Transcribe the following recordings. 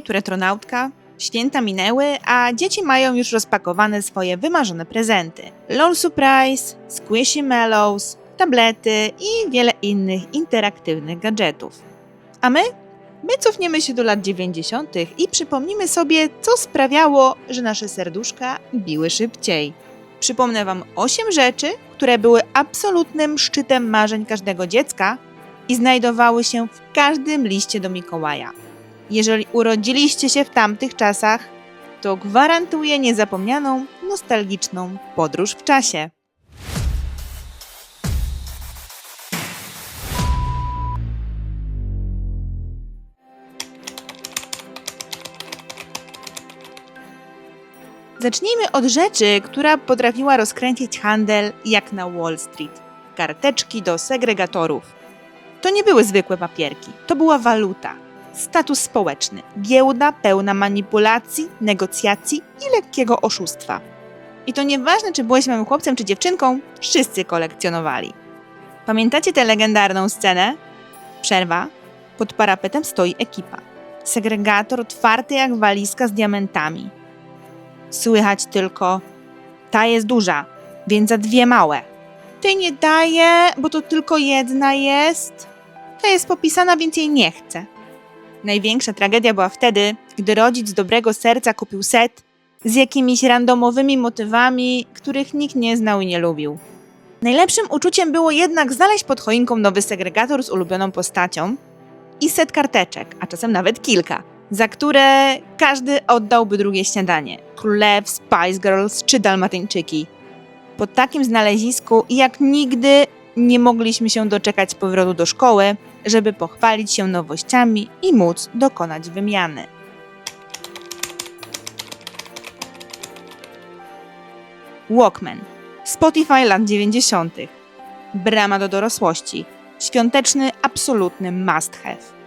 tu retronautka. Święta minęły, a dzieci mają już rozpakowane swoje wymarzone prezenty. LOL Surprise, Squishy Mellows, tablety i wiele innych interaktywnych gadżetów. A my? My cofniemy się do lat 90. i przypomnimy sobie, co sprawiało, że nasze serduszka biły szybciej. Przypomnę Wam 8 rzeczy, które były absolutnym szczytem marzeń każdego dziecka i znajdowały się w każdym liście do Mikołaja. Jeżeli urodziliście się w tamtych czasach, to gwarantuję niezapomnianą, nostalgiczną podróż w czasie. Zacznijmy od rzeczy, która potrafiła rozkręcić handel jak na Wall Street. Karteczki do segregatorów. To nie były zwykłe papierki, to była waluta. Status społeczny, giełda pełna manipulacji, negocjacji i lekkiego oszustwa. I to nieważne, czy byłeś małym chłopcem czy dziewczynką, wszyscy kolekcjonowali. Pamiętacie tę legendarną scenę? Przerwa. Pod parapetem stoi ekipa. Segregator otwarty jak walizka z diamentami. Słychać tylko: Ta jest duża, więc za dwie małe. Tej nie daję, bo to tylko jedna jest. Ta jest popisana, więc jej nie chcę. Największa tragedia była wtedy, gdy rodzic dobrego serca kupił set z jakimiś randomowymi motywami, których nikt nie znał i nie lubił. Najlepszym uczuciem było jednak znaleźć pod choinką nowy segregator z ulubioną postacią i set karteczek, a czasem nawet kilka, za które każdy oddałby drugie śniadanie. Królew, Spice Girls czy Dalmatyńczyki. Po takim znalezisku jak nigdy nie mogliśmy się doczekać powrotu do szkoły, żeby pochwalić się nowościami i móc dokonać wymiany. Walkman. Spotify lat 90. Brama do dorosłości. Świąteczny, absolutny must have.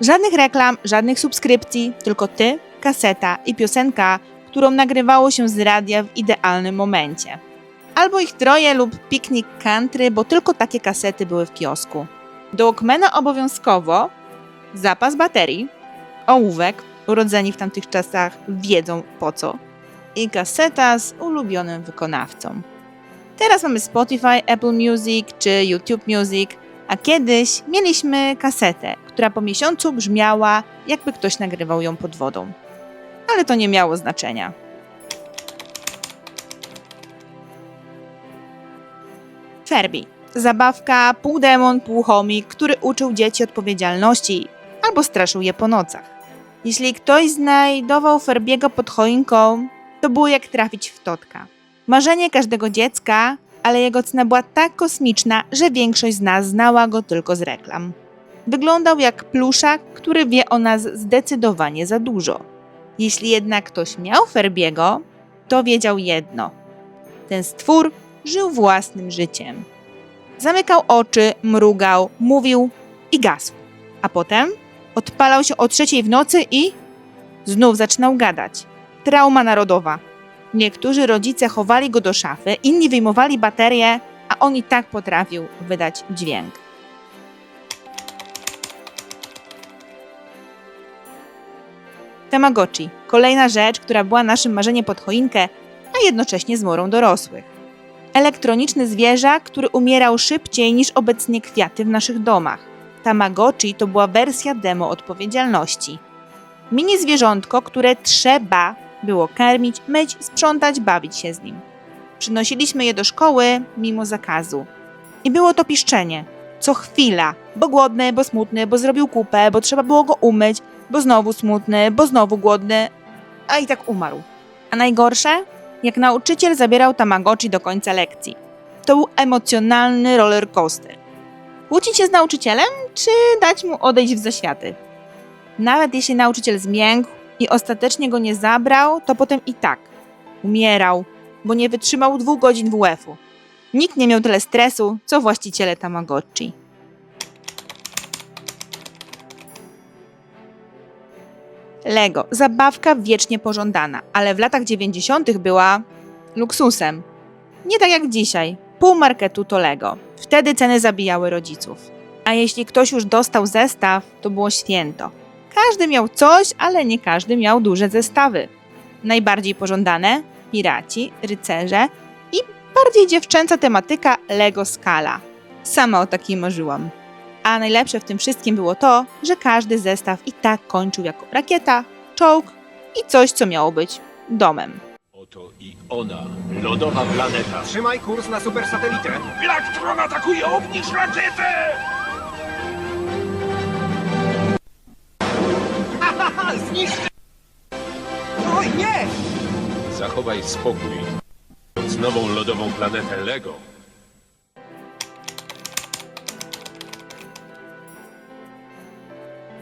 Żadnych reklam, żadnych subskrypcji, tylko ty, kaseta i piosenka, którą nagrywało się z radia w idealnym momencie. Albo ich troje lub piknik country, bo tylko takie kasety były w kiosku. Do Walkmana obowiązkowo zapas baterii, ołówek, urodzeni w tamtych czasach wiedzą po co, i kaseta z ulubionym wykonawcą. Teraz mamy Spotify, Apple Music czy YouTube Music, a kiedyś mieliśmy kasetę, która po miesiącu brzmiała, jakby ktoś nagrywał ją pod wodą. Ale to nie miało znaczenia. Furby. Zabawka pół demon, pół który uczył dzieci odpowiedzialności albo straszył je po nocach. Jeśli ktoś znajdował Ferbiego pod choinką, to było jak trafić w totka. Marzenie każdego dziecka, ale jego cena była tak kosmiczna, że większość z nas znała go tylko z reklam. Wyglądał jak pluszak, który wie o nas zdecydowanie za dużo. Jeśli jednak ktoś miał Ferbiego, to wiedział jedno. Ten stwór żył własnym życiem. Zamykał oczy, mrugał, mówił i gasł. A potem odpalał się o trzeciej w nocy i znów zaczynał gadać. Trauma narodowa. Niektórzy rodzice chowali go do szafy, inni wyjmowali baterię, a on i tak potrafił wydać dźwięk. Tamagotchi. Kolejna rzecz, która była naszym marzeniem pod choinkę, a jednocześnie zmorą dorosłych. Elektroniczny zwierzak, który umierał szybciej niż obecnie kwiaty w naszych domach. Tamagotchi to była wersja demo odpowiedzialności. Mini zwierzątko, które trzeba było karmić, myć, sprzątać, bawić się z nim. Przynosiliśmy je do szkoły mimo zakazu. I było to piszczenie. Co chwila, bo głodny, bo smutny, bo zrobił kupę, bo trzeba było go umyć, bo znowu smutny, bo znowu głodny, a i tak umarł. A najgorsze? Jak nauczyciel zabierał Tamagotchi do końca lekcji. To był emocjonalny roller coaster. Kłócić się z nauczycielem, czy dać mu odejść w zaświaty? Nawet jeśli nauczyciel zmiękł i ostatecznie go nie zabrał, to potem i tak umierał, bo nie wytrzymał dwóch godzin WF-u. Nikt nie miał tyle stresu, co właściciele Tamagotchi. Lego, zabawka wiecznie pożądana, ale w latach 90. była luksusem. Nie tak jak dzisiaj. Pół marketu to Lego. Wtedy ceny zabijały rodziców. A jeśli ktoś już dostał zestaw, to było święto. Każdy miał coś, ale nie każdy miał duże zestawy. Najbardziej pożądane piraci, rycerze i bardziej dziewczęca tematyka Lego Skala. Sama o takiej marzyłam. A najlepsze w tym wszystkim było to, że każdy zestaw i tak kończył jako rakieta, czołg i coś, co miało być domem. Oto i ona, lodowa planeta. Trzymaj kurs na supersatelitę. Blaktron atakuje, obniż rakietę! Haha, zniszcz! Oj, nie! Zachowaj spokój. Z nową lodową planetę Lego.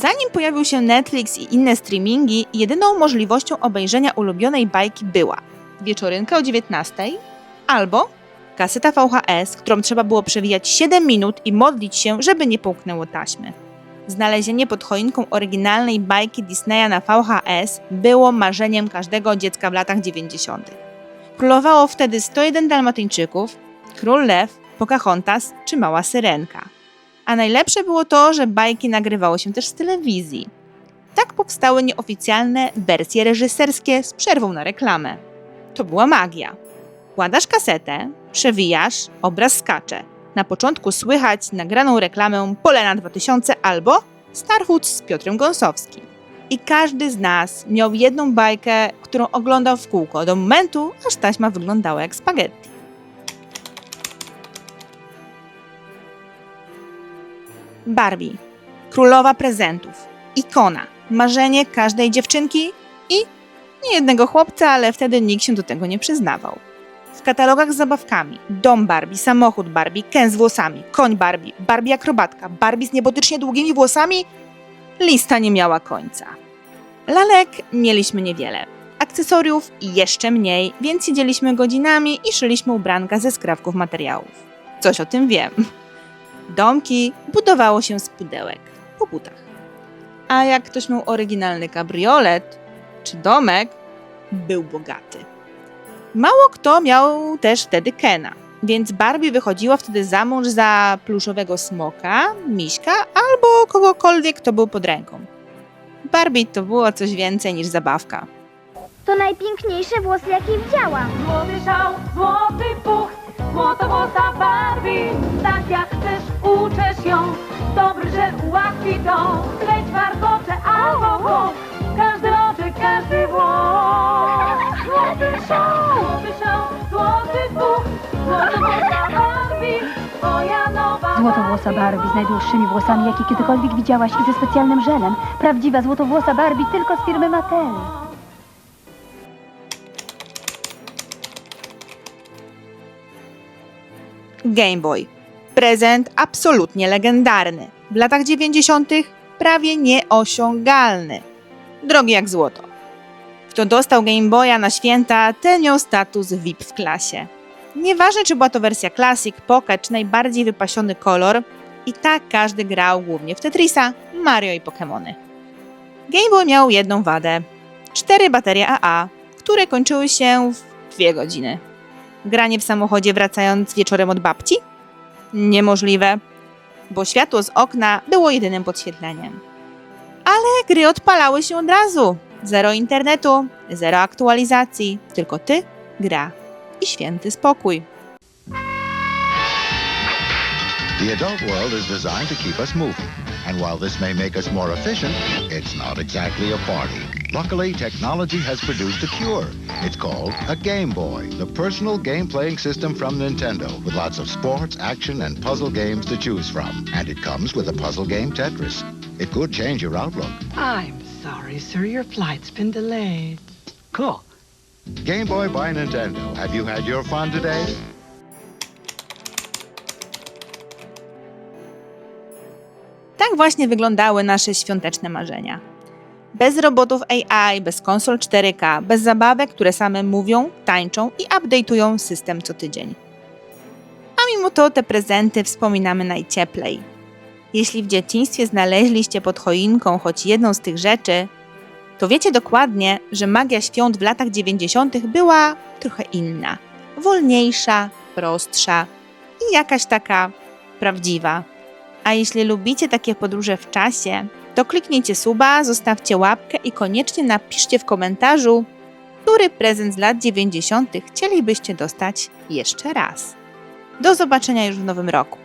Zanim pojawił się Netflix i inne streamingi, jedyną możliwością obejrzenia ulubionej bajki była wieczorynka o 19 albo kaseta VHS, którą trzeba było przewijać 7 minut i modlić się, żeby nie połknęło taśmy. Znalezienie pod choinką oryginalnej bajki Disneya na VHS było marzeniem każdego dziecka w latach 90. Królowało wtedy 101 Dalmatyńczyków, Król Lew, Pocahontas czy Mała Syrenka. A najlepsze było to, że bajki nagrywało się też z telewizji. Tak powstały nieoficjalne wersje reżyserskie z przerwą na reklamę. To była magia. Kładasz kasetę, przewijasz, obraz skacze. Na początku słychać nagraną reklamę Polena 2000 albo Starhut z Piotrem Gąsowskim. I każdy z nas miał jedną bajkę, którą oglądał w kółko do momentu, aż taśma wyglądała jak spaghetti. Barbie. Królowa prezentów. Ikona. Marzenie każdej dziewczynki i nie jednego chłopca, ale wtedy nikt się do tego nie przyznawał. W katalogach z zabawkami dom Barbie, samochód Barbie, Ken z włosami, koń Barbie, Barbie akrobatka, Barbie z niebotycznie długimi włosami. Lista nie miała końca. Lalek mieliśmy niewiele. Akcesoriów jeszcze mniej, więc siedzieliśmy godzinami i szyliśmy ubranka ze skrawków materiałów. Coś o tym wiem. Domki budowało się z pudełek po butach. A jak ktoś miał oryginalny kabriolet czy domek, był bogaty. Mało kto miał też wtedy Kena, więc Barbie wychodziła wtedy za mąż za pluszowego smoka, miśka albo kogokolwiek, kto był pod ręką. Barbie to było coś więcej niż zabawka. To najpiękniejsze włosy, jakie widziałam. Złoty szał, złoty puch, złotowłosa Barbie Tak jak chcesz, uczesz ją Dobry, że ułatwi to Leć warkocze albo włos Każdy oczy, każdy włos Złoty szał, złoty szał, złoty puch Złotowłosa Barbie Twoja nowa Złotowłosa Barbie z najdłuższymi włosami, jakie kiedykolwiek widziałaś i ze specjalnym żelem. Prawdziwa złotowłosa Barbie tylko z firmy Mattel. Game Boy. Prezent absolutnie legendarny. W latach 90. prawie nieosiągalny. Drogi jak złoto. Kto dostał Game Boya na święta, ten miał status VIP w klasie. Nieważne, czy była to wersja Classic, Pocket, czy najbardziej wypasiony kolor, i tak każdy grał głównie w Tetrisa, Mario i Pokémony. Game Boy miał jedną wadę. Cztery baterie AA, które kończyły się w dwie godziny. Granie w samochodzie wracając wieczorem od babci? Niemożliwe, bo światło z okna było jedynym podświetleniem. Ale gry odpalały się od razu. Zero internetu, zero aktualizacji, tylko ty, gra i święty spokój. The adult world is designed to keep us moving. And while this may make us more efficient, it's not exactly a party. Luckily, technology has produced a cure. It's called a Game Boy, the personal game playing system from Nintendo, with lots of sports, action, and puzzle games to choose from. And it comes with a puzzle game Tetris. It could change your outlook. I'm sorry, sir. Your flight's been delayed. Cool. Game Boy by Nintendo. Have you had your fun today? Tak właśnie wyglądały nasze świąteczne marzenia. Bez robotów AI, bez konsol 4K, bez zabawek, które same mówią, tańczą i update'ują system co tydzień. A mimo to te prezenty wspominamy najcieplej. Jeśli w dzieciństwie znaleźliście pod choinką choć jedną z tych rzeczy, to wiecie dokładnie, że magia świąt w latach 90. była trochę inna. Wolniejsza, prostsza i jakaś taka prawdziwa. A jeśli lubicie takie podróże w czasie, to kliknijcie suba, zostawcie łapkę i koniecznie napiszcie w komentarzu, który prezent z lat 90. chcielibyście dostać jeszcze raz. Do zobaczenia już w nowym roku.